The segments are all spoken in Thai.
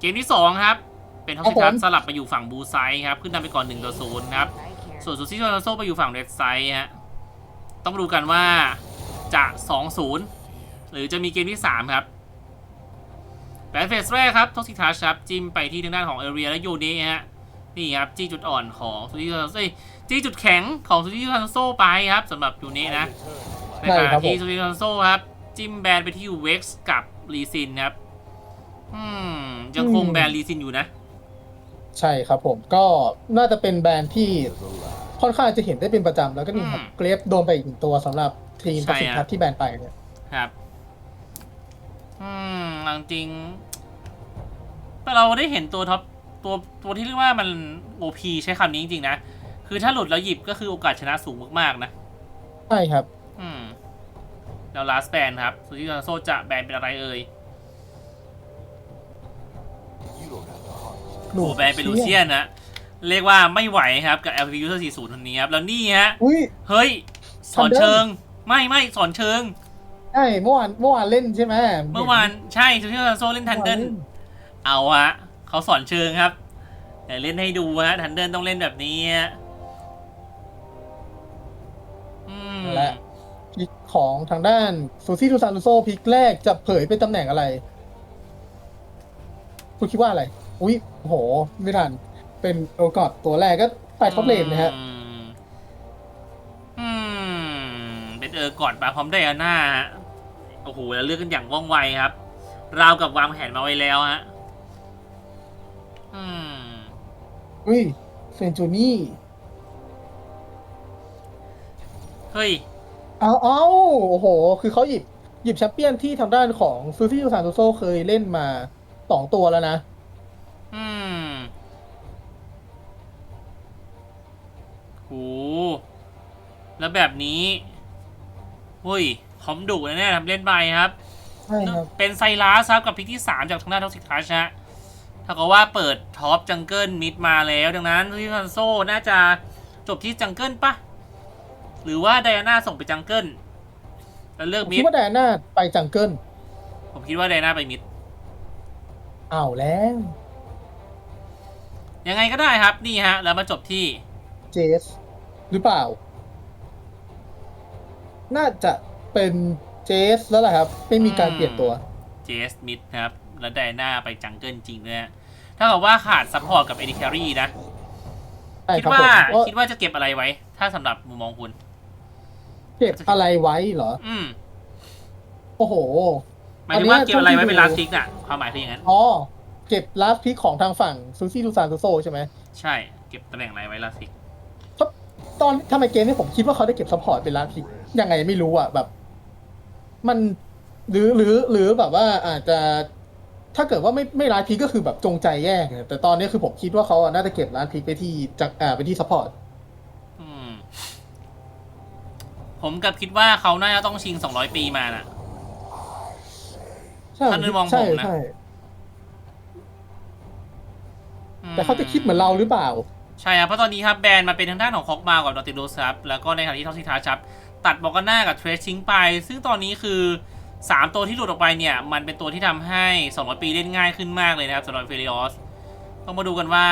เกมที่สองครับ เป็นท็อปครัซิบผมทัสสลับไปอยู่ฝั่งบูไซด์ครับ ขึ้นนำไปก่อน1ต่อ0ครับ ส่วนซูซี่โซนาโซไปอยู่ฝั่งเรดไซด์ฮะ ต้องมาดูกันว่าจะ 2-0 หรือจะมีเกมที่ 3 ครับแบนเฟสแรกครับท็อกซิทัสครับ จิ้มไปที่ทางด้านของเอเรียและโยเนะฮะ นี่ครับ จี้จุดอ่อนของซูซี่โซนาโซเอ้ยจี้จุดแข็งของซูซี่โซนาโซไปครับสำหรับโยเนะนะในขใช่ณะครับผมที่ซูซี่โซนาโซครับ จิ้มแบนไปที่เว็กซ์กับลีซินครับ อืม ยังคงแบนลีซินอยู่นะ ใช่ครับผมก็น่าจะเป็นแบรนด์ที่ค่อนข้างจะเห็นได้เป็นประจำแล้วก็นี่ครับอืมเกรฟโดนไปอีกหนึ่งตัวสำหรับทีมใช่ประสิทฮะธิ์ที่แบรนด์ไปเนี่ยครับ อืมเอาจริง แต่เราได้เห็นตัวท็อปตัวตัวที่เรียกว่ามันโอพีใช้คำนี้จริงๆนะ คือถ้าหลุดแล้วหยิบก็คือโอกาสชนะสูงมากๆนะ ใช่ครับ อืม แล้วลาสแบนครับซูซิโซจะแบนเป็นอะไรเอ่ย โอ้แบนเป็นลูเซียนนะเรียกว่าไม่ไหวครับกับ LP User 40คนนี้ครับ แล้วนี่ฮะ อุ้ย เฮ้ย สอนเชิง ไม่ไม่สอนเชิง ใช่ เมื่อวานเมื่อวานเล่นใช่ไหมเมื่อวานใช่ซูซิโซเล่นทันเดิลเอาฮะเขาสอนเชิงครับแต่เล่นให้ดูฮะทันเดิลต้องเล่นแบบนี้ฮะอืมและพิกของทางด้านซูซี่ทูซานุโซพิกแรกจะเผยเป็นตำแหน่งอะไร คุณคิดว่าอะไร อุ้ยโอ้โห ไม่ทัน เป็นโอกาสตัวแรกก็ไปท็อปเลนนะฮะ อืมอืมเป็นเออก่อนมาพร้อมไดอาน่าฮะโอ้โหแล้วเลือกกันอย่างว่องไวครับ ราวกับวางแผนมาไว้แล้วฮะ อืม อุ้ยเซนจูนี่ เฮ้ย เอาเอาโอ้โห คือเขาหยิบ หยิบแชมเปี้ยนที่ทางด้านของซูซี่ทูซานุโซเคยเล่นมาสองตัวแล้วนะ โหแล้วแบบนี้เฮ้ยคอมดุแน่ๆทำเล่นไปครับ ใช่ครับ เป็นไซรัสครับกับพิกที่ 3 จากทางด้านท็อกซิกทัชฮะถ้ากับว่าเปิดท็อปจังเกิลมิดมาแล้ว ดังนั้นที่ซันโซน่าจะจบที่จังเกิลปะหรือว่าไดอาน่าส่งไปจังเกิลแล้วเลือกผมมิคิดดว่าแดนน่าไปจังเกิลผมคิดว่าไดอาน่าไปมิดเอาแล้ว ยังไงก็ได้ครับนี่ฮะ แล้วมาจบที่เจส หรือเปล่า น่าจะเป็นเจสแล้วล่ะครับ ไม่มีการเปลี่ยนตัวเจสมิดนะครับ แล้วไดอาน่าไปจังเกิลจริงเลยฮะถ้ากับว่าขาดซัพพอร์ตกับเอดิแครีนะใช่คิดครับว่าผมว่าคิดว่าจะเก็บอะไรไว้ ถ้าสำหรับมุมมองคุณ เก็บอะไรไว้เหรอ อืมโอ้โหหมายถึงว่าอันเนี้ยเก็บอะไรไว้เท่าที่เป็นดูลาสติกน่ะความหมายคืออย่างนั้นอ๋อเก็บลาสพิกของทางฝั่งซูซี่ทูซานซูโซใช่ไหมใช่ เก็บตำแหน่งอะไรไว้ลาสติก ตอนทำไมเกมนี้ผมคิดว่าเขาได้เก็บซัพพอร์ตเป็นลาสพิกยังไงไม่รู้อะแบบ มันหรือหรือหรือแบบว่าอาจจะถ้าเกิดว่าไม่ไม่ลาสพิกก็คือแบบจงใจแย่งอะแต่ตอนนี้คือผมคิดว่าเขาอะน่าจะเก็บลาสพิกไปที่จากอ่าไปที่ซัพพอร์ตอืมผมกับคิดว่าเขาน่าจะต้องชิง200ปีมาน่ะใช่ถ้าในมองผมนะใช่ใช่อืมแต่เขาจะคิดเหมือนเราหรือเปล่า ใช่ครับเพราะตอนนี้ครับแบรนด์มาเป็นทางด้านของคอกมากับดอติโดสครับแล้วก็ในขณะที่ท็อกซิทัชครับตัดบอกกันหน้ากับเทรชทิ้งไป ซึ่งตอนนี้คือ 3 ตัวที่หลุดออกไปเนี่ย มันเป็นตัวที่ทำให้200ปีเล่นง่ายขึ้นมากเลยนะครับสำหรับเฟริออสต้องมาดูกันว่า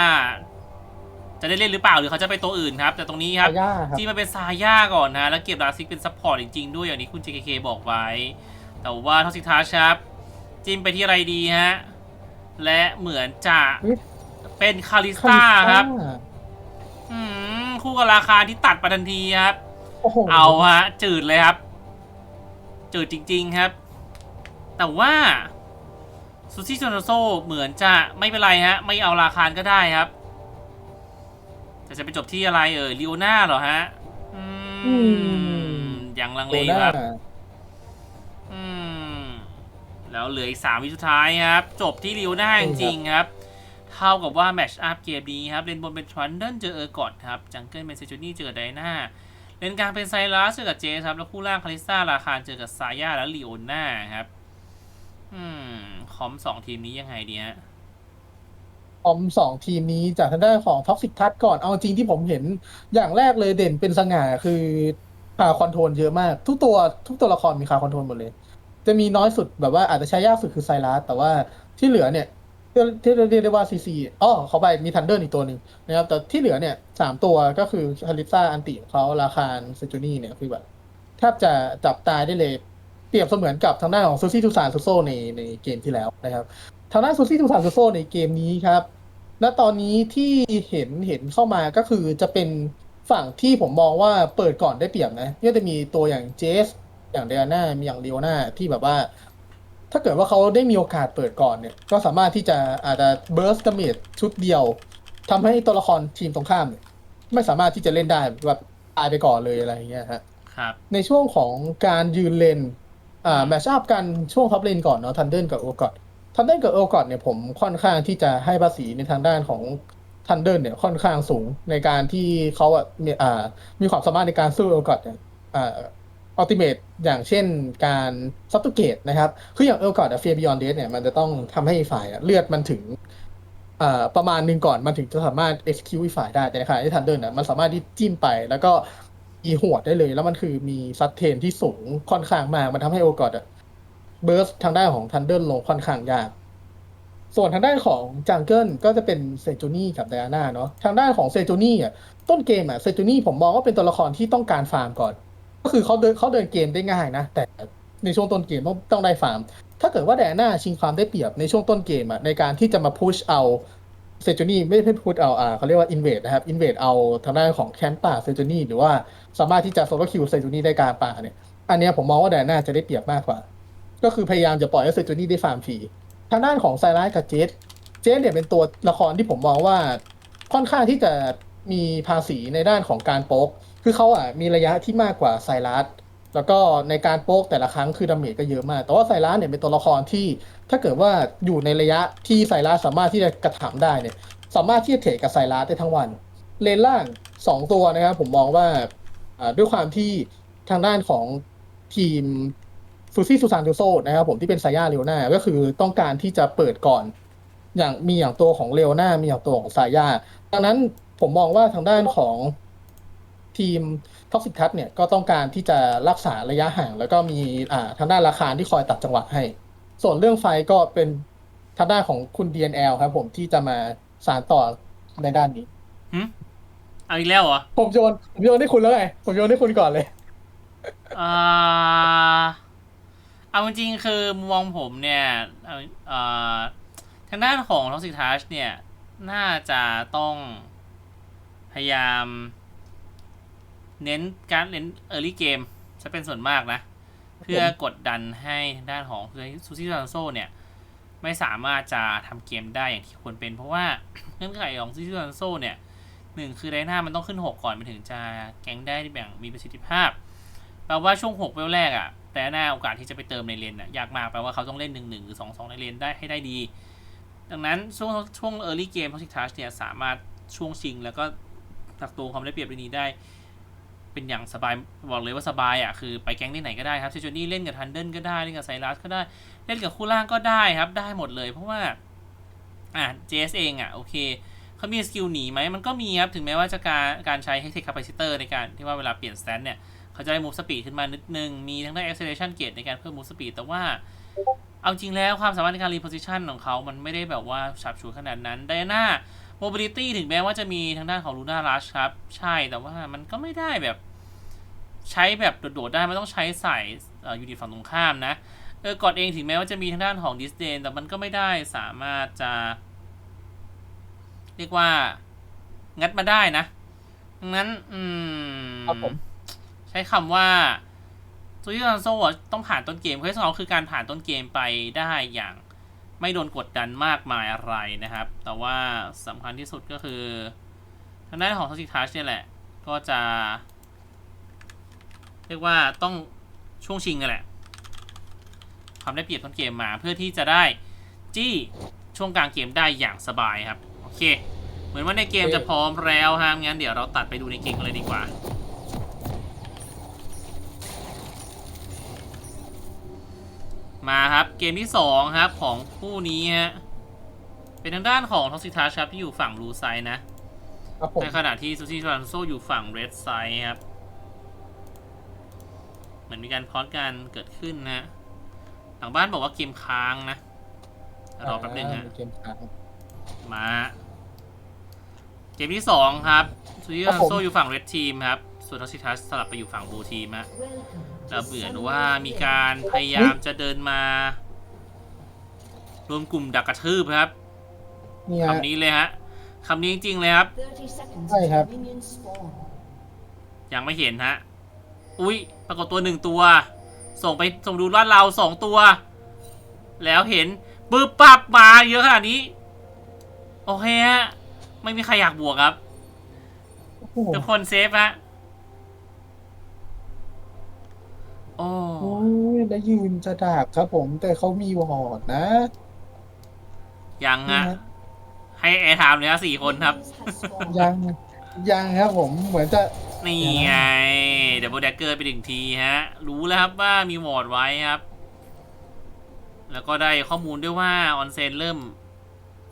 จะได้เล่นหรือเปล่าหรือเขาจะไปตัวอื่นครับ แต่ตรงนี้ครับซาย่าครับที่มันเป็นซาย่าก่อนนะแล้วเก็บลาซิกเป็นซัพพอร์ตจริงๆด้วยอย่างที่คุณ JKK บอกไว้ แต่ว่าท็อกซิทัชครับจิ้มไปที่อะไรดีฮะและเหมือนจะเฮ้ยเป็นคาริสตาครับอืม คู่กับราคาที่ตัดไปทันทีครับ โอ้โหเอาฮะจืดเลยครับ จืดจริง ๆครับ แต่ว่าซูซี่โซโนโซเหมือนจะไม่เป็นไรฮะ ไม่เอาราคาก็ได้ครับ แต่จะไปจบที่อะไรเอ่ยลิโอน่าเหรอฮะ อือืมมยังลังโดเลน่าครับอืม แล้วเหลืออีกสามวิสุดท้ายครับ จบที่ลิโอน่าจริงๆครับ เท่ากับว่าแมชอัพเกมนี้ครับเลนบนเป็นทรันเดิลเจอเออร์กอดครับจังเกิลเป็นเซจูนี่เจอไดนาเลนกลางเป็นไซรัสเจอกับเจสครับแล้วคู่ล่างคาริซ่าราคาเจอกับซาย่าและลีโอน่าครับอืมคอมสองทีมนี้ยังไงดีฮะออมสองทีมนี้จากทางด้านของท็อกซิกทัชก่อนเอาจริงที่ผมเห็นอย่างแรกเลยเด่นเป็นสง่าคือคาคอนโทรลเยอะมาก ทุกตัวทุกตัวละครมีคาคอนโทรลหมดเลย จะมีน้อยสุดแบบว่าอาจจะใช้ยากสุดคือไซรัสแต่ว่าที่เหลือเนี่ย ที่ที่เรียกได้ว่าซีซีอ๋อเขาไปมีทันเดอร์อีกตัวหนึ่งนะครับแต่ที่เหลือเนี่ยสามตัวก็คือฮาริซ่าอันติของเขาราคาเซจูนี่เนี่ยคือแบบแทบจะจับตายได้เลย เปรียบเสมือนกับทางด้านของซูซี่ทูซานซูโซในในเกมที่แล้วนะครับทางด้านซูซี่ทูซานซูโซในเกมนี้ครับณตอนนี้ที่เห็นเห็นเข้ามาก็คือจะเป็นฝั่งที่ผมมองว่าเปิดก่อนได้เปรียบนะก็จะมีตัวอย่างเจสอย่างเดียนามีอย่างเลียวนาที่แบบว่า ถ้าเกิดว่าเขาได้มีโอกาสเปิดก่อนเนี่ย ก็สามารถที่จะอาจจะเบิร์สดาเมจชุดเดียวทำให้ตัวละครทีมตรงข้ามเนี่ยไม่สามารถที่จะเล่นได้แบบตายไปก่อนเลยอะไรอย่างเงี้ยฮะครับ ในช่วงของการยืนเลนอ่าแมชอัพกันช่วงท็อปเลนก่อนเนาะทันเดิลกับโอกอดทันเดิลกับโอกอดเนี่ยผมค่อนข้างที่จะให้ภาษีในทางด้านของทันเดิลเนี่ยค่อนข้างสูงในการที่เขาอะมีอ่ามีความสามารถในการสู้โอกอดเนี่ย อ่าอัลติเมทอย่างเช่นการซับตูเกตนะครับ คืออย่างเอลกอดอะเฟียบิออนเดสเนี่ยมันจะต้องทำให้ฝ่ายเลือดมันถึงประมาณหนึ่งก่อนมันถึงจะสามารถ execute อีกฝ่ายได้แต่ในขณะที่ทันเดิลน่ะมันสามารถที่จิ้มไปแล้วก็อีหัวดได้เลย แล้วมันคือมีซัดเทนที่สูงค่อนข้างมากมันทำให้โอกอดเบิร์สทางด้านของทันเดิลลงค่อนข้างยาก ส่วนทางด้านของจังเกิลก็จะเป็นเซจูนี่กับไดอาน่าเนาะทางด้านของเซจูนี่อะต้นเกมอะเซจูนี่ผมมองว่าเป็นตัวละครที่ต้องการฟาร์มก่อน ก็คือเขาเดินเขาเดินเกมได้ง่ายนะ แต่ในช่วงต้นเกมต้องต้องได้ฟาร์ม ถ้าเกิดว่าไดอาน่าชิงความได้เปรียบในช่วงต้นเกมอะในการที่จะมาพุชเอาเซจูนี่ไม่ใช่พุชเอาอ่าเขาเรียกว่าอินเวดนะครับอินเวดเอาทางด้านของแคมป์ป่าเซจูนี่หรือว่าสามารถที่จะโซโลคิวเซจูนี่ได้กลารป่าเนี่ยอันนี้ผมมองว่าไดอาน่าจะได้เปรียบมากกว่า ก็คือพยายามจะปล่อยให้เซจูนี่ได้ฟาร์มฟรีทางด้านของไซรัสกับเจสเจสเนี่ยเป็นตัวละครที่ผมมองว่าค่อนข้างที่จะมีภาษีในด้านของการโป๊ก คือเขาอะมีระยะที่มากกว่าไซรัสแล้วก็ในการโป๊กแต่ละครั้งคือดาเมจก็เยอะมาก แต่ว่าไซรัสเนี่ยเป็นตัวละครที่ถ้าเกิดว่าอยู่ในระยะที่ไซรัสสามารถที่จะกระถำได้เนี่ยสามารถที่จะเทรดกับไซรัสได้ทั้งวัน เลนล่างสองตัวนะครับผมมองว่าด้วยความที่ทางด้านของทีมซูซี่ซูซานโดโซนะครับผมที่เป็นไซย่าเรโอนาก็คือต้องการที่จะเปิดก่อน อย่างมีอย่างตัวของเลโอนามีอย่างตัวของไซาย่าดังนั้นผมมองว่าทางด้านของ ทีมท็อกซิ c ทัสเนี่ยก็ต้องการที่จะรักษาระยะห่าง แล้วก็มีอ่าทางด้านราคาที่คอยตัดจังหวะให้ ส่วนเรื่องไฟก็เป็นทางด้านของคุณ DNL ครับผมที่จะมาสานต่อในด้านนี้หึเอาอีกแล้วเหรอ ผมโยนผมโยนให้คุณแล้วไงผมโยนให้คุณก่อนเลยอ่าเอาจริงๆคือมุมมองผมเนี่ยเอาอ่าทางด้านของ Toxic Touch เนี่ย น่าจะต้องพยายาม เน้นการเล่น Early Game จะเป็นส่วนมากนะ เพื่อกดดันให้ทางด้านของเพื่อซูซี่ซานโซเนี่ย ไม่สามารถจะทำเกมได้อย่างที่ควรเป็น เพราะว่าเงื่อนไขของซูซี่ซานโซเนี่ยหนึ่งคือไดนามันต้องขึ้น 6 ก่อนมันถึงจะแก๊งได้แบบมีประสิทธิภาพแปลว่าช่วง6เวลแรกอะ่ะแต่หน้าโอกาสที่จะไปเติมในเลนอะยากมากแปลว่าเขาต้องเล่น1 1หรือ2 2ในเลนได้ให้ได้ดี ดังนั้นช่วงช่วง early game Toxic Touch เนี่ยสามารถช่วงชิง แล้วก็ตักตัวความได้เปรียบในนี้ได้ เป็นอย่างสบายบอกเลยว่าสบายอะคือไปแก๊งที่ไหนก็ได้ครับเซจนี่เล่นกับทันเดิลก็ได้เล่นกับไซรัสก็ได้เล่นกับคู่ล่างก็ได้ครับได้หมดเลย เพราะว่าอะ JS เองอะโอเคเขามีสกิลหนีไหมมันก็มีครับถึงแม้ว่าจะการการใช้ Hextech Capacitor ในการที่ว่าเวลาเปลี่ยนสแตนเนี่ยเขาจะได้ move speed ขึ้นมานิดนึง มีทั้งได้ acceleration gate ในการเพิ่ม move speed แต่ว่าเอาจริงแล้วความสามารถในการ reposition ของเขา มันไม่ได้แบบว่าฉับฉวยขนาดนั้นไดอาน่า mobility ถึงแม้ว่าจะมีทางด้านของ Luna Rush ครับ ใช่แต่ว่ามันก็ไม่ได้แบบ ใช้แบบโดดๆได้มันต้องใช้ใส่ยูนิตฝั่งตรงข้ามนะเออกอดเองถึงแม้ว่าจะมีทางด้านของ disdain แต่มันก็ไม่ได้สามารถจะ เรียกว่า งัดมาได้นะดังนั้น อืมครับผมใช้คำว่าซูชิซันโซะต้องผ่านต้นเกมเคสของเขาคือการผ่านต้นเกมไปได้อย่าง ไม่โดนกดดันมากมายอะไรนะครับ แต่ว่าสำคัญที่สุดก็คือทางด้านของ Toxic Touch เนี่ยแหละ ก็จะ เรียกว่าต้องช่วงชิงกันแหละความได้เปรียบต้นเกมมาเพื่อที่จะได้จี้ช่วงกลางเกมได้อย่างสบายครับ โอเค เหมือนว่าในเกมจะพร้อมแล้วฮะงั้นเดี๋ยวเราตัดไปดูในเกมกันเลยดีกว่า มาครับเกมที่2ครับของคู่นี้ฮะเป็นทางด้านของท็อกซิทัชครับที่อยู่ฝั่งรูไซด์นะครับผมในขณะที่ซูซี่ทรันโซอยู่ฝั่งเรดไซด์ครับเหมือนมีการคอสกันเกิดขึ้นนะหลังบ้านบอกว่าเกมค้างนะรอแป๊บหนึงฮะเกมค้างมาเกมที่สองครับซูยิครัซับนผมโซอยู่ฝั่งเรดทีมครับส่วนทอชิทัสสลับไปอยู่ฝั่งบลูทีมฮะ แล้วเหมือนว่ามีการพยายามจะเดินมา รวมกลุ่มดักกระทืบครับเนี่ยคำนี้เลยฮะคำนี้จริงๆเลยครับ ใช่ครับ ยังไม่เห็นฮะ อุ้ยปรากฏตัวหนึ่งตัว ส่งไปส่งดูลาดเราสองตัว แล้วเห็นปึ๊บปับมาเยอะขนาดนี้ โอเคฮะ ไม่มีใครอยากบวกครับ โอ้โหทุกคนเซฟฮะ โอ้ โอ้ย แล้วยืนจะดักครับผมแต่เขามีวอร์ดนะ ยังฮะให้แอร์ไทม์เลยฮะสี่คนครับ ยัง ยังครับผมเหมือนจะ นี่ไง เดี๋ยวโบแดกเกอร์ไปถึงทีฮะ รู้แล้วครับว่ามีวอร์ดไว้ครับ แล้วก็ได้ข้อมูลด้วยว่าออนเซนเริ่ม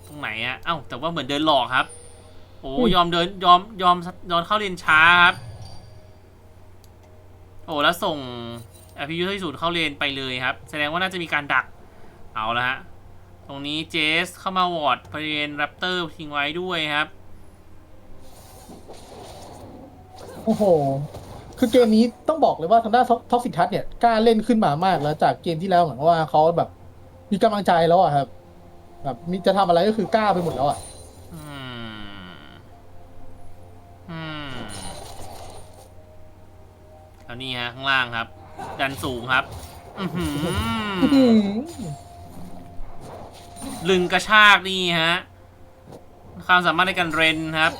ตรงไหนอะเอ้า แต่ว่าเหมือนเดินหลอกครับ โอ้ยอมเดินยอมยอมยอมเข้าเรียนช้าครับ โอ้แล้วส่ง อภิยุทธ์ที่ศูนย์เข้าเรียนไปเลยครับ แสดงว่าน่าจะมีการดักเอาละฮะตรงนี้เจสเข้ามาวอร์ดบริเวณแรปเตอร์ทิ้งไว้ด้วยครับ โอ้โห คือเกมนี้ต้องบอกเลยว่าทางด้านท็อกซิทัสเนี่ยกล้าเล่นขึ้นมามากแล้วจากเกมที่แล้วเหมือนว่าเขาแบบมีกำลังใจแล้วอะครับ แบบมีจะทำอะไรก็คือกล้าไปหมดแล้วอะอืมอืมแล้วนี่ฮะข้างล่างครับ ดันสูงครับอื้อหือลึงกระชากนี่ฮะ ความสามารถในการเรนครับ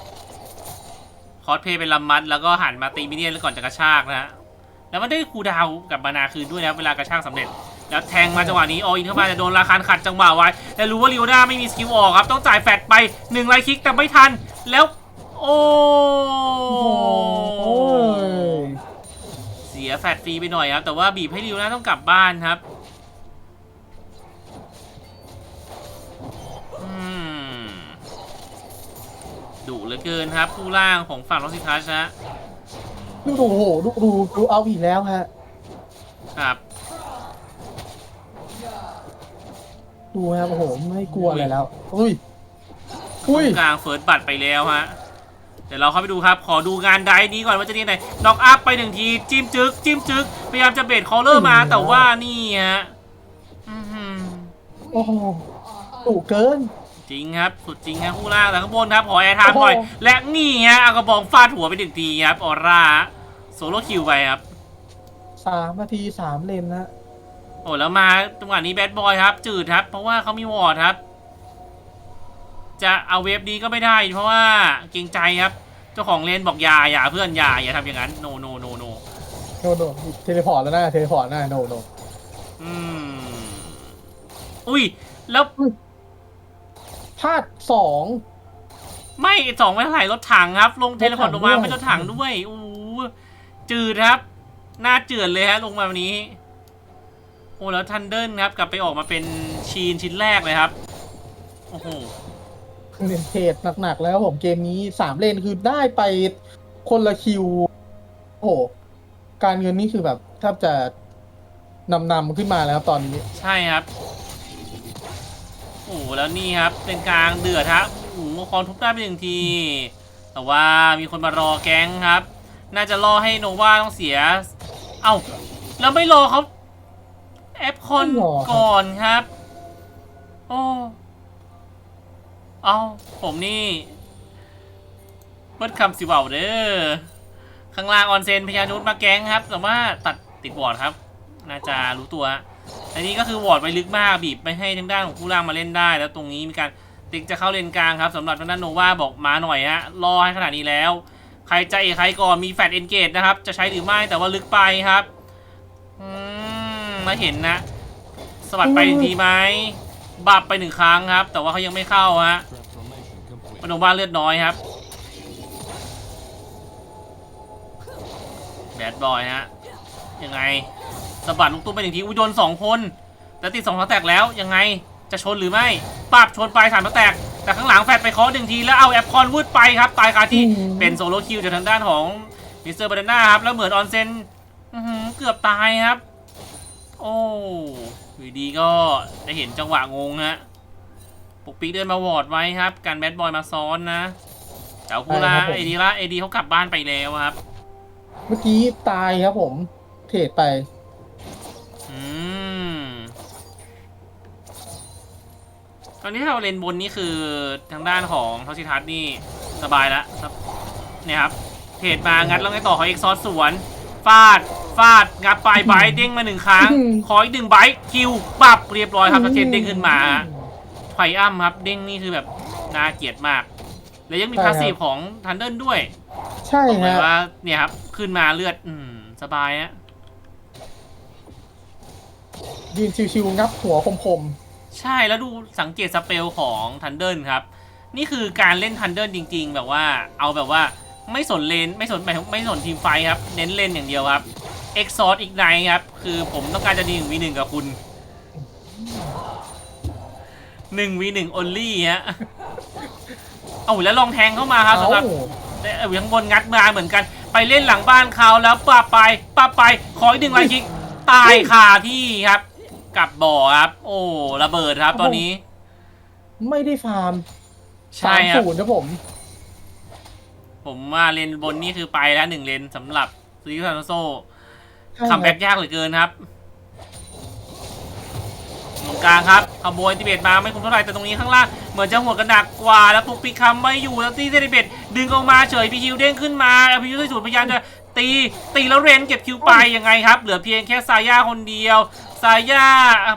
คอสเพย์เป็นลำมัด แล้วก็หันมาตีมิเนียนแล้วก่อนจะกระชากนะฮะ แล้วมันได้คูดาวกับมานาคืนด้วยนะเวลากระชากสำเร็จ แล้วแทงมาจังหวะนี้ออินเข้ามาจะโดนราคานขัดจังหวะไว้ แต่รู้ว่าลิโอนาไม่มีสกิลออกครับ ต้องจ่ายแฟดไปหนึ่งไลท์คิกแต่ไม่ทัน แล้ว โอ้ สียแฟดฟรีไปหน่อยครับ แต่ว่าบีบให้ลิโอนาต้องกลับบ้านครับอืมดุเหลือเกินครับผู้ล่างของฝั่งลอสซิทัสนะดูดูโอ้โหดูดูดูเอาอีกแล้วฮะครับดูครับโอ้โหไม่กลัวอะไรแล้วอุ้ยอุ้ยกลางเฟิร์สบัตรไปแล้วฮะ เดี๋ยวเราเข้าไปดูครับ ขอดูงานไดฟ์นี้ก่อนว่าจะดีไหนน็อกอัพไปหนึ่งที จิ้มจึก จิ้มจึก พยายามจะเบรดคอลเลอร์มาแต่ว่านี่ฮะอื้อหือโอ้โหดุเกิน จริงครับ สุดจริงครับคู่ล่างแต่ข้างบนครับ ขอแอร์ไทม์หน่อยโอ้โหและนี่ฮะเอากระบองฟาดหัวไปหนึ่งทีครับ ออร่า โซโลคิวไปครับสามนาทีสามเลนนะโอ้แล้วมาจังหวะนี้แบดบอยครับ จืดครับ เพราะว่าเขามีวอร์ดครับ จะเอาเวฟนี้ก็ไม่ได้ เพราะว่าเกรงใจครับ เจ้าของเลนบอกอย่าอย่าเพื่อนอย่าอย่าทำอย่างนั้นโนโนโนโนโนโนเทเลพอร์ตแล้วนะเทเลพอร์ตนะโนโนอืมอุ้ยแล้วพลาดสองไม่สองไม่เท่าไหร่รถถังครับ ลงเทเลพอร์ตลงมาด้วยไม่รถถังด้วยอู้จืดครับหน้าจืดเลยฮะลงมาวันนี้โอ้แล้วทันเดิลครับ กลับไปออกมาเป็นชีนชิ้นแรกเลยครับ โอ้โห เล่นเทรดหนักๆแล้วผมเกมนี้สามเลนคือได้ไปคนละคิว โอ้โห การเงินนี่คือแบบแทบจะนำนำขึ้นมาแล้วครับตอนนี้ ใช่ครับ โอ้โหแล้วนี่ครับ เป็นกลางเดือดฮะโอ้โหคอนทุบได้ไปหนึ่งที แต่ว่ามีคนมารอแก๊งครับ น่าจะรอให้โนวาต้องเสีย เอ้า แล้วไม่รอเขาแอปคอนไม่รอครับก่อนครับ โอ้ เอาผมนี่เบิดคำสิเว่าเด้อ ข้างล่างออนเซนพยานุษมาแก๊งครับ แต่ว่าตัดติดบอร์ดครับ น่าจะรู้ตัว อันนี้ก็คือวอร์ดไว้ลึกมากบีบไม่ให้ทางด้านของผู้ล่างมาเล่นได้ แล้วตรงนี้มีการติ๊กจะเข้าเลนกลางครับสำหรับทางด้านโนวาบอกมาหน่อยฮะ รอให้ขนาดนี้แล้ว ใครจะเอกใครก่อนมีแฟดเอนเกตนะครับ จะใช้หรือไม่แต่ว่าลึกไปครับ อืมมาเห็นนะสวัสดไปทีไหม บับไปหนึ่งครั้งครับ แต่ว่าเขายังไม่เข้าฮะโนวาเลือดน้อยครับแบดบอยฮะยังไงสะบัดลูกตุ้มไปหนึ่งทีอุ้ยโดนสองคนแต่ติดสองทั้งแตกแล้วยังไงจะชนหรือไม่ปราบชนไปสามทั้งแตก แต่ข้างหลังแฟดไปเคอหนึ่งทีแล้วเอาแอปคอนวืดไปครับตายคาที่อืมเป็นโซโลคิวจากทางด้านของมิสเตอร์บานาน่าครับแล้วเหมือนออนเซนอื้อหือเกือบตายครับ โอ้ อยู่ดีก็ได้เห็นจังหวะงงฮะปุกปิกเดินมาวอร์ดไว้ครับ การแบดบอยมาซ้อนนะแต่เอาคูลาใช่ครับผมเอดีละเอดีเขากลับบ้านไปแล้วครับ เมื่อกี้ตายครับผม เทรดไป อืม ตอนนี้ถ้าเราเลนบนนี่คือทางด้านของทอชิทัศน์นี่สบายแล้วครับเนี่ยครับ เทรดมางัดแล้วไงต่อเขาเอ็กซอสสวน ฟาด ฟาด งับไปไบต์เด้งมาหนึ่งครั้งอืมขออีกหนึ่งไบต์คิวปรับเรียบร้อยครับทอเทนเด้งขึ้นมาไฟอัมครับเด้งนี่คือแบบน่าเกลียดมาก แล้วยังมีใช่พาครับสซีฟของทันเดิลด้วย ใช่บอกเลยฮะว่าเนี่ยครับ ขึ้นมาเลือด อืม สบายฮะยืนชิวๆงับหัวคมใช่แล้วดูสังเกตสเปลของทันเดิลครับ นี่คือการเล่นทันเดิลจริง ๆ แบบว่า เอาแบบว่า ไม่สนเลนไม่สนหมายถึงไม่สนทีมไฟท์ครับ เน้นเล่นอย่างเดียวครับเอ็กซอร์อีกไนครับ คือผมต้องการจะดีหนึ่งวีหนึ่งกับคุณหนึ่งวีหนึ่ง only ฮะเอาแล้วลองแทงเข้ามาๆครับสำหรับเอ้าแต่เอาอยู่ข้างบนงัดมาเหมือนกัน ไปเล่นหลังบ้านเขาแล้วปาไปปาไปขออีกหนึ่งไลน์คิกตายคาที่ครับ กับบ่อครับ โอ้ระเบิดครับตอนนี้ ไม่ได้ฟาร์มใช่สามครับศูนย์ครับผม ผมว่าเลนบนนี่คือไปแล้วหนึ่งเลนสำหรับซูริซานโซใช่คัมแบ็กยากเหลือเกินครับตรงกลางครับขโมยติเบตมาไม่คุ้มเท่าไหร่แต่ตรงนี้ข้างล่างเหมือนจะหัวกระหนักกว่าแล้วปุกปิกคำไม่อยู่แล้วตีเซติเบตดึงออกมาเฉยพีคิวเด้งขึ้นมาแล้วพีคิวที่สุดพยายามจะตีตีแล้วเรนเก็บคิวไปยังไงครับ เหลือเพียงแค่ซาย่าคนเดียวซาย่า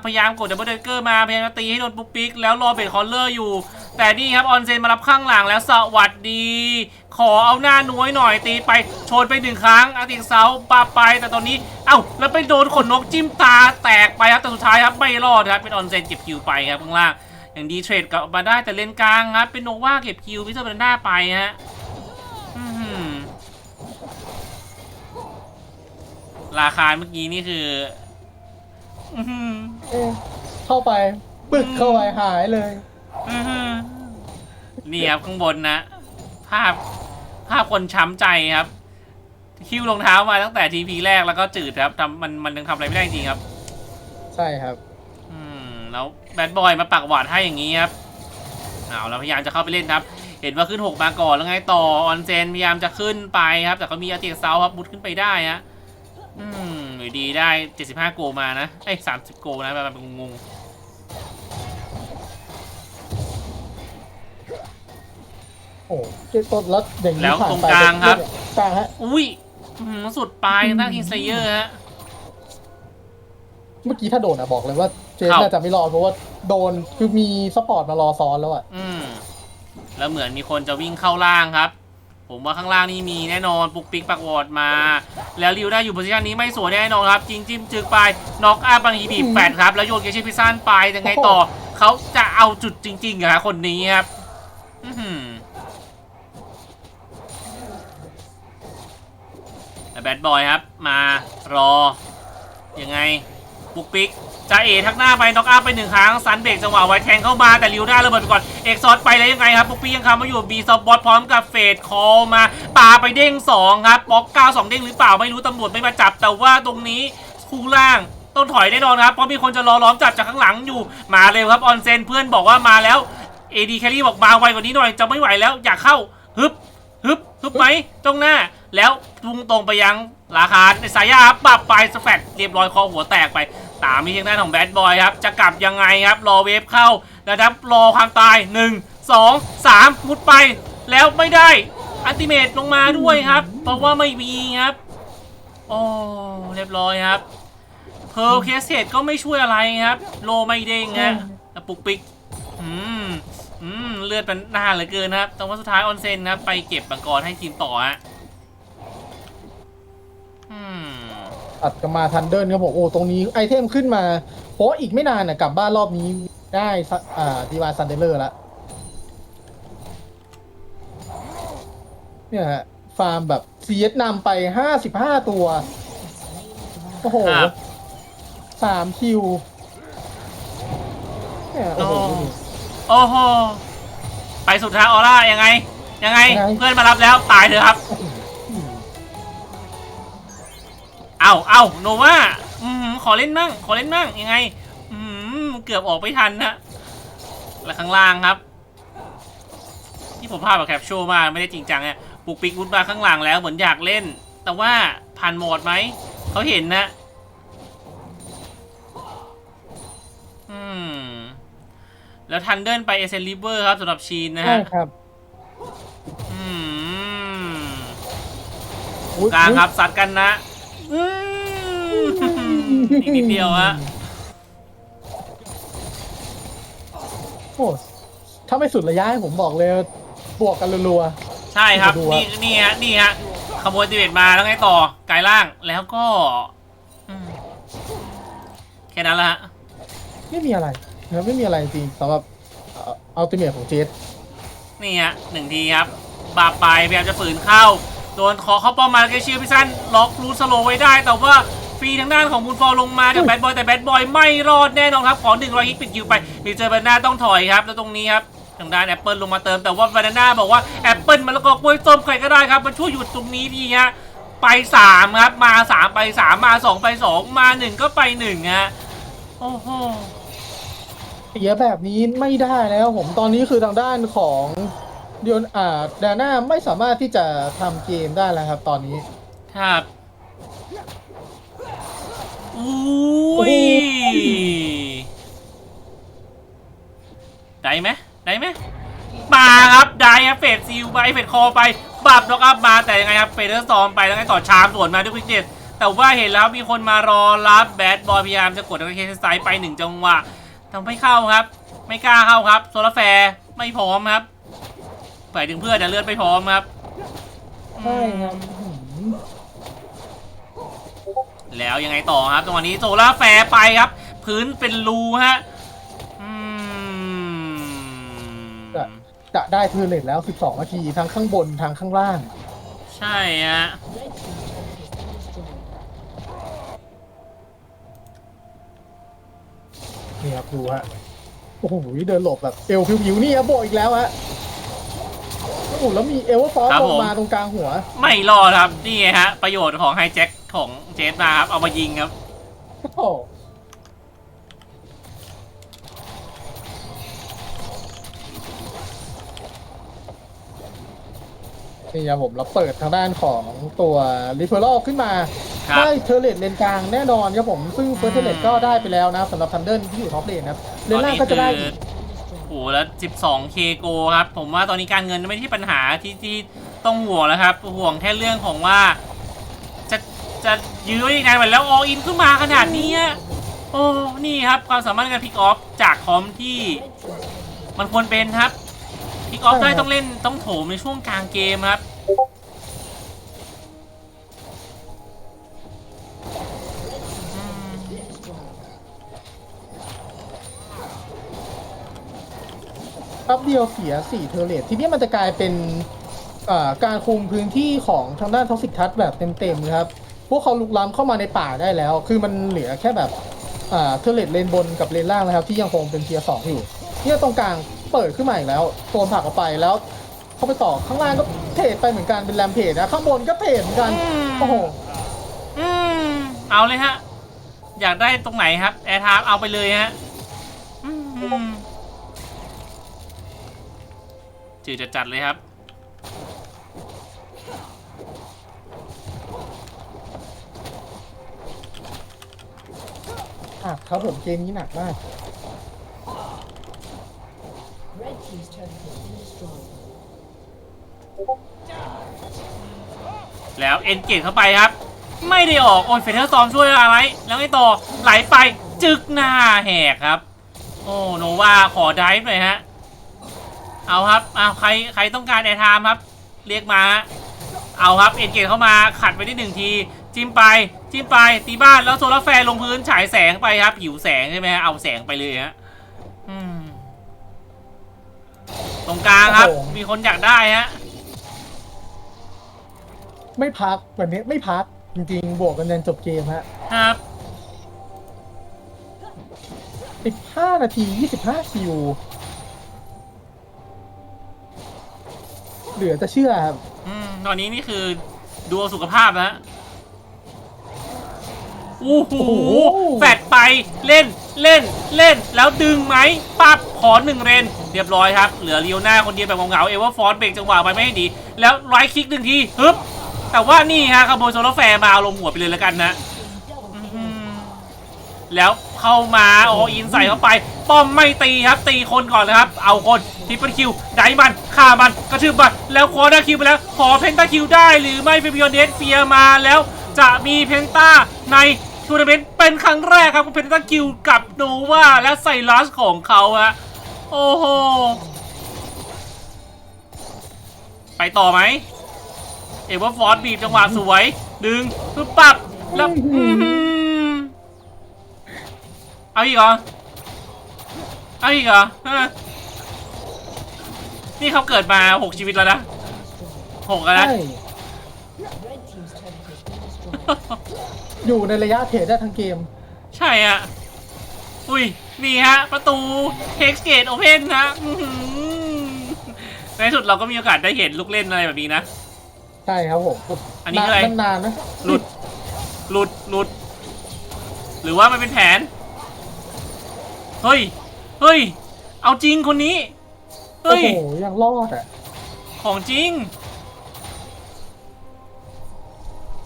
พยายามกดดับเบิลเดเกอร์มาพยายามจะตีให้โดนปุกปิกแล้วรอเบตคอลเลอร์อยู่ แต่นี่ครับออนเซนมารับข้างหลังแล้วสวัสดี ขอเอาหน้าน้อยหน่อยตีไปชนไปหนึ่งครั้งอาติกเซาปาไปแต่ตอนนี้เอ้าแล้วไปโดนขนนกจิ้มตาแตกไปครับแต่สุดท้ายครับไม่รอดครับเป็นออนเซนเก็บคิวไปครับข้างล่างอย่างดีเทรดกลับมาได้แต่เลนกลางครับเป็นโนวาเก็บคิวพิซซ่าเบรนด้าไปฮะอื้อหือราคาเมื่อกี้นี่คืออื้อหือเอ๊ะเข้าไปปึกเข้าไปหายเลยอื้อหือนี่ครับข้างบนนะ ภาพ ภาพคนช้ำใจครับคิวรองเท้ามาตั้งแต่ทีพีแรกแล้วก็จืดครับทำมันมันยังทำอะไรไม่ได้จริงครับ ใช่ครับ อืมแล้วแบดบอยมาปักหวาดให้อย่างนี้ครับเอาแล้วพยายามจะเข้าไปเล่นครับ เห็นว่าขึ้น6มาก่อนแล้วไงต่อออนเซนพยายามจะขึ้นไปครับ แต่ก็มีอาเตียเซาครับมุดขึ้นไปได้ฮะอืมอยู่ดีได้75โกมานะเอ้ย30โกนะแบบงง โอ้เจ๊ต้นแล้วอย่างนี้แล้วผ่านตรงไปกลางครับ กลางฮะๆอุ้ยอื้อหือสุดปลายทางด้านคิงไซเยอร์ฮะ เมื่อกี้ถ้าโดนอะบอกเลยว่าเจครับ น่าจะไม่รอดเพราะว่าโดนคือมีซัพพอร์ตมารอซ้อนแล้วอะอืมแล้วเหมือนมีคนจะวิ่งเข้าล่างครับ ผมว่าข้างล่างนี่มีแน่นอนปุกปิกปักวอร์ดมา แล้วริวได้อยู่โพซิชันนี้ไม่สวยแน่นอนครับ จริงจิ้มจึกไปน็อกอาบางทีบีบแปดครับ แล้วโยนเกชิพิซันไปยังไงต่อ เขาจะเอาจุดจริงๆอะครับคนนี้ครับ อื้อหือ แบดบอยครับ มารอ ยังไงปุกปิกจะเอทักหน้าไปน็อกอัพไปหนึ่งครั้งซันเบรกจังหวะไว้แทงเข้ามาแต่ลิวได้ระเบิดไปก่อน เอกซอสไปแล้วยังไงครับปุกปิกยังคำมาอยู่บีซอฟบอสพร้อมกับเฟดคอลมาปาไปเด้ง2ครับบ็อกเก้าสองเด้งหรือเปล่าไม่รู้ตำรวจไม่มาจับ แต่ว่าตรงนี้คู่ล่างต้องถอยแน่นอนครับเพราะมีคนจะรอล้อมจับจากข้างหลังอยู่มาเร็วครับออนเซนเพื่อนบอกว่ามาแล้วเอดีแคลรี่บอกมาไวกว่านี้หน่อยจะไม่ไหวแล้วอยากเข้าฮึบฮึบฮึบไหมตรงหน้า แล้วพุ่งตรงไปยังราคาในสายยาครับปรับไปสแฟตเรียบร้อยคอหัวแตกไป ตามมีทางด้านของแบดบอยครับ จะกลับยังไงครับ รอเวฟเข้านะครับรอความตาย 1 2 3มุดไป แล้วไม่ได้อันติเมตลงมาด้วยครับ เพราะว่าไม่มีครับโอ้เรียบร้อยครับเพอร์เคสเทดก็ไม่ช่วยอะไรครับ โลไม่เด้งฮะปุกปิกอืมอืมเลือดมันหน้าเหลือเกินครับแต่ว่าสุดท้ายออนเซนนะครับไปเก็บบังกรให้ทีมต่อฮะ ตัดกันมาทันเดิลครับผมโอ้ตรงนี้ไอเทมขึ้นมาเพราะว่าอีกไม่นานน่ะกลับบ้านรอบนี้ได้ซะอ่าดีวาซันเดเลอร์ละเนี่ยฮะฟาร์มแบบเสียดนำไปห้าสิบห้าตัวโอ้โหครับสามคิวเนี่ยโอ้โห โอ้โหไปสุดท้ายออร่ายังไง ยังไง ยังไง เพื่อนมารับแล้วตายเถอะครับอืม เอาเอาโนว่าอืมขอเล่นมั่งขอเล่นมั่งยังไง อืมเกือบออกไม่ทันนะและข้างล่างครับ ที่ผมพาพแบบแคปชั่วมากไม่ได้จริงจังเนี่ยปุกปิกวุดมาข้างหลังแล้วเหมือนอยากเล่น แต่ว่าผ่านโหมดไหมเขาเห็นนะ อืม แล้วทันเดิลไปเอเซนลิเวอร์ครับสำหรับชีนนะใช่ฮะครับอืมอุ๊ยกลางอุ๊ยครับสัดกันนะ อืมอีกนิดเดียวฮะโอ้ถ้าไม่สุดระยะให้ผมบอกเลย บวกกันรัว ใช่ครับดูอะนี่นี่ฮะนี่ฮะขโมยติเวตมาแล้วไงต่อกายล่างแล้วก็อืมแค่นั้นละฮะๆ ไม่มีอะไรนะไม่มีอะไรจริงๆสำหรับอัลติเมทของเจสนี่ฮะหนึ่งทีครับ บาปไปพยายามจะฝืนเข้า โดนขอเข้าป้อมมาแล้วก็เชียร์พิซันล็อกรูทสโลว์ไว้ได้ แต่ว่าฟรีทางด้านของบุญฟอลลงมาจากแบดบอยแต่แบดบอยไม่รอดแน่นอนครับขอหนึ่งรอยฮิตปิดคิวไปมีเจอแบนนาต้องถอยครับแล้วตรงนี้ครับทางด้านแอปเปิลลงมาเติมแต่ว่าบานาน่าบอกว่าแอปเปิลมันแล้วก็กล้วยส้มใครก็ได้ครับมาช่วยหยุดตรงนี้ทีฮะไปสามครับมาสามไปสามมาสองไปสองมาหนึ่งก็ไปหนึ่งฮะโอ้โหเสียแบบนี้ไม่ได้แล้วผมตอนนี้คือทางด้านของ เดียนอ่าดาน่าไม่สามารถที่จะทำเกมได้แล้วครับ ตอนนี้ครับอุ้ย ได้ไหมได้ไหมมาครับได้ครับเฟดซิลไปเฟดคอไปบับล็อกอัพมาแต่ยังไงครับเฟเดอร์ซอมไปแล้วไงต่อชามสวนมาด้วยควิกเด็ดแต่ว่าเห็นแล้วมีคนมารอรับแบดบอยพยายามจะกดเคสไซด์ไปหนึ่งจังหวะทำไม่เข้าครับ ไม่กล้าเข้าครับ โซลาร์แฟร์ไม่พร้อมครับ ไปถึงเพื่อนแต่เลือดไม่พร้อมครับใช่ครับอื้อหือแล้วยังไงต่อครับจังหวะนี้โซล่าร์แฟร์ไปครับ พื้นเป็นรูฮะอืมจะได้เทอร์เลตแล้ว 12 นาทีทั้งข้างบนทั้งข้างล่าง ใช่ฮะนี่ครับดูฮะโอ้โหเดินหลบแบบเอวผิวๆนี่ครับโบกอีกแล้วฮะ โอ้โหแล้วมีเอลฟอร์ลงมาตรงกลางหัว ไม่รอดครับ นี่ไงฮะ ประโยชน์ของไฮแจ็คของเจสมาครับ เอามายิงครับ โอ้โหนี่ครับผมเราเปิดทางด้านของตัวริเฟอร์ขึ้นมา ครับ ได้เทอร์เลตเลนกลางแน่นอนครับผม ซึ่งเฟิร์สเทอร์เลตก็ได้ไปแล้วนะสำหรับทันเดิลที่อยู่ท็อปเลนนะครับเลนล่างก็จะได้อีกโอ้โหแล้ว 12เคโกครับ ผมว่าตอนนี้การเงินไม่ใช่ปัญหาที่ที่ต้องห่วงแล้วครับ ห่วงแค่เรื่องของว่า จะจะยื้อยังไงมันแล้วออินขึ้นมาขนาดนี้โอ้นี่ครับความสามารถในการพิกออฟจากคอมที่มันควรเป็นครับพิกออฟได้ต้องเล่นต้องโถมในช่วงกลางเกมครับ ป๊บเดียวเสีย4เทอร์เลตทีนี้มันจะกลายเป็นอ่าการคุมพื้นที่ของทางด้านท็อกซิกทัชแบบเต็มๆนะครับพวกเขาลุกล้ำเข้ามาในป่าได้แล้ว คือมันเหลือแค่แบบอ่าเทอร์เลตเลนบนกับเลนล่างนะครับ ที่ยังคงเป็นเทียร์สองอยู่เนี่ยตรงกลางเปิดขึ้นมาอีกแล้วโซนผลักออกไปแล้วเข้าไปต่อข้างล่างก็เทรดไปเหมือนกันเป็นแรมเพจนะข้างบนก็เทรดเหมือนกันอืมโอ้โหอืมเอาเลยฮะ อยากได้ตรงไหนครับแอร์ทามเอาไปเลยฮะ จืดจะจัดเลยครับ อะครับผมเกมนี้หนักมาก Red Team's turret has been destroyed. แล้วเอ็นเกตเข้าไปครับ ไม่ได้ออกโอ้ยเฟเธอร์ซอมช่วยอะไร แล้วไงต่อไหลไปจึกหน้าแหกครับ โอ้โนวาขอไดฟ์หน่อยฮะ เอาครับเอาใครใครต้องการแอร์ไทม์ครับ เรียกมาฮะเอาครับเอ็นเกตเข้ามาขัดไปได้หนึ่งที จิ้มไปจิ้มไปตีบ้านแล้วโซลาร์แฟร์ลงพื้นฉายแสงไปครับ หิวแสงใช่ไหมฮะเอาแสงไปเลยฮะอืมตรงกลางครับโอ้โหมีคนอยากได้ฮะไม่พักแบบนี้ไม่พักจริงๆ บวกกันยันจบเกมฮะครับ15 นาที 25คิว เหลือจะเชื่อครับอืมตอนนี้นี่คือดูเอาสุขภาพนะโอ้โหโอ้โหแฟดไปเล่นเล่นเล่นแล้วดึงไหมปับขอหนึ่งเรน เรียบร้อยครับ เหลือเลียวหน้าคนเดียวแบบเหงาๆเอเวอร์ฟอนเบรกจังหวะไปไม่ให้ดี แล้วไลท์คลิกหนึ่งทีฮึบแต่ว่านี่ฮะขโมยโซลาร์แฟร์มาเอาลงหัวไปเลยแล้วกันนะอืมแล้วเข้ามาโออินใส่เข้าไป ป้อมไม่ตีครับตีคนก่อนนะครับ เอาคนทิปเปิลคิวไดมันฆ่ามันกระทืบมันแล้วคอตอร์คิวไปแล้วขอเพนตาคิวได้หรือไม่เฟบิโอเดสเฟียมาแล้วจะมีเพนต้าในทัวร์นาเมนต์เป็นครั้งแรกครับเพนตาคิวกับโนวาและไซรัสของเขาฮะโอ้โหไปต่อไหมเอเวอร์ฟอร์ดบีบจังหวะสวย ดึงปึ๊บปับแล้วเอาอีกเหรอ เอาอีกเหรอฮะนี่เขาเกิดมาหกชีวิตแล้วนะหกแล้วนะ ใช่ Red team's turret has been destroyed. อยู่ในระยะเทรดได้ทั้งเกม ใช่อะ อุ้ย นี่ฮะ ประตูเทคเกตโอเพนนะอื้อหือในที่สุดเราก็มีโอกาสได้เห็นลูกเล่นอะไรแบบนี้นะ ใช่ครับผมอันนี้คืออะไร นานๆนะหลุด หลุด หลุด หรือว่ามันเป็นแผน เฮ้ย เฮ้ย เอาจริงคนนี้ โอ้เฮ้ย โหยังรอดอะของจริง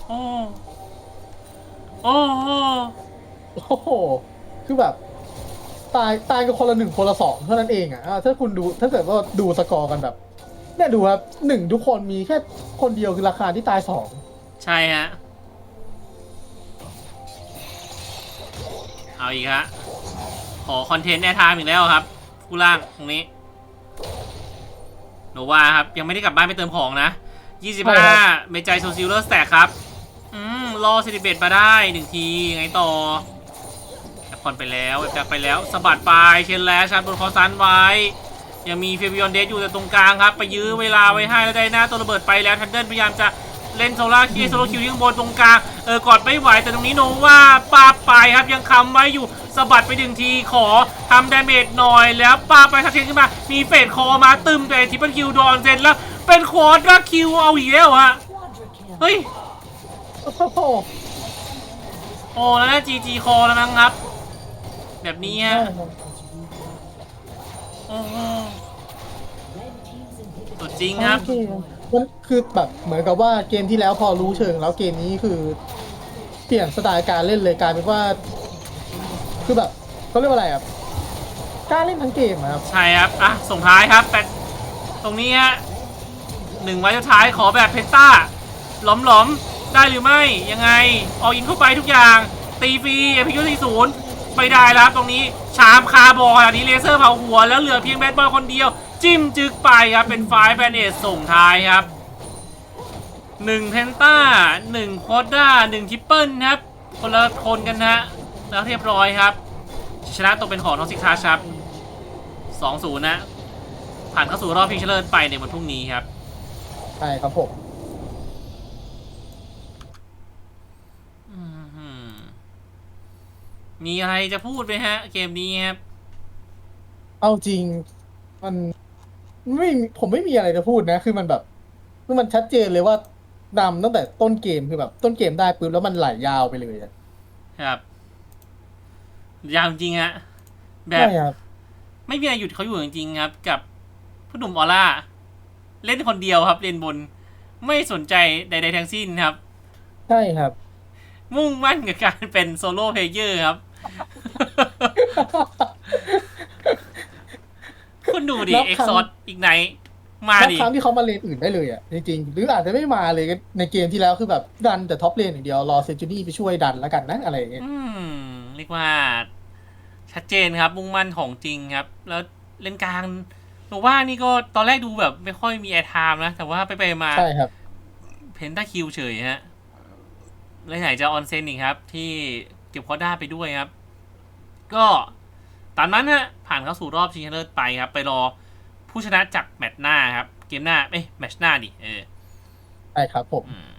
โอ้ โอ้โหโอ้โหคือแบบ ตายตายกันคนละหนึ่งคนละสองเท่านั้นเองอะอ่าถ้าคุณดูถ้าเกิดว่าดูสกอร์กันแบบเนี่ยดูครับหนึ่งทุกคนมีแค่คนเดียวคือราคาที่ตายสองใช่ฮะ เอาอีกฮะ ขอคอนเทนต์แอร์ไทม์อีกแล้วครับผู้ล่างตรงนี้โนวาครับ ยังไม่ได้กลับบ้านไปเติมของนะ 25 เมจายโซซิลเลอร์สแตกครับ อืมรอเซติเบตมาได้หนึ่งทีไงต่อแอปพอนไปแล้วแอปจากไปแล้วสะบัดไปเชนแล้วชาร์จบนคอซันไว้ ยังมีเฟบิออนเดสอยู่แต่ตรงกลางครับ ไปยื้อเวลาไว้ให้แล้วได้หน้าตัวระเบิดไปแล้วทันเดิลพยายามจะ เล่นโซล่าคีโซโลคิวที่ข้างบนตรงกลางเออกอดไม่ไหวแต่ตรงนี้โนว่าปาไปครับยังคำไว้อยู่สะบัดไปหนึ่งทีขอทำดาเมจหน่อยแล้วปาไปทักเทนขึ้นมา มีเฟดคอมาตึมแต่ทิปเปิลคิวโดนเซนแล้วเป็นควอดราคิวเอาอีกแล้วฮะเฮ้ยโอ้โหโอ้แล้วน่าจีจีคอแล้วมั้งครับ แบบนี้ฮะสุดจริงครับ มันคือแบบเหมือนกับว่าเกมที่แล้วพอรู้เชิง แล้วเกมนี้คือ เปลี่ยนสไตล์การเล่นเลยกลายเป็นว่า คือแบบเขาเรียกว่าอะไรอะกล้ารเล่นทั้งเกมอะครับใช่ครับ อะ ส่งท้ายครับแปดตรงนี้ฮะหนึ่งไว้สุดท้ายขอแบบเพนต้าหลอมหลอมๆ ได้หรือไม่ ยังไง ออกอินเข้าไปทุกอย่าง ตีฟรีเอพิยุสี่ศูนย์ไม่ได้แล้วตรงนี้ ชามคาร์บอลอันนี้เลเซอร์เผาหัว แล้วเหลือเพียงแบดบอยคนเดียว จิ้มจึกไปครับ เป็นไฟแบนเอสส่งท้ายครับหนึ่งเพนต้าหนึ่งโคด้าหนึ่งทิปเปิลครับ คนละคนกันนะฮะ แล้วเรียบร้อยครับ ชนะตกเป็นของน้องซิกทาครับสองศูนย์นะ ผ่านเข้าสู่รอบพิงชเลอร์ไปในวันพรุ่งนี้ครับ ใช่ครับผมอื้อหือมีอะไรจะพูดไหมฮะ เกมนี้ครับ เอาจริงมัน ไม่มีผมไม่มีอะไรจะพูดนะ คือมันแบบคือมันชัดเจนเลยว่านำตั้งแต่ต้นเกมคือแบบ ต้นเกมได้ปุ๊บแล้วมันไหลยาวไปเลยอะครับ ยาวจริงฮะแบบ ใช่ครับไม่มีอะไรหยุดเขาอยู่จริงๆครับ กับผู้หนุ่มออร่า เล่นคนเดียวครับ เล่นบน ไม่สนใจใด ๆ ทั้งสิ้นครับ ใช่ครับ มุ่งมั่นกับการเป็นโซโล่เพลเยอร์ครับ คุณดูดิ แล้วเอ็กครั้งซอดอีกไหน มาทุกดิ ครั้งที่เขามาเลนอื่นได้เลยอะจริงๆหรืออาจจะไม่มาเลยในเกมที่แล้วคือแบบดันแต่ท็อปเลนอย่างเดียวรอเซนจูรี่ไปช่วยดันแล้วกันนะอะไรอย่างเงี้ยอืมเรียกว่า ชัดเจนครับ มุ่งมั่นของจริงครับ แล้วเล่นกลางหนูว่านี่ก็ตอนแรกดูแบบไม่ค่อยมีแอร์ไทม์นะ แต่ว่าไปไปๆมา ใช่ครับ เพนตาคิวเฉยฮะเลยไหนจะออนเซนอีกครับ ที่เก็บคอด้าไปด้วยครับ ก็ ตามนั้นฮะผ่านเข้าสู่รอบชิงชนะเลิศไปครับ ไปรอผู้ชนะจากแมตช์หน้าครับ เกมหน้าเอ้ยแมตช์หน้าดิเออใช่ครับผมอืม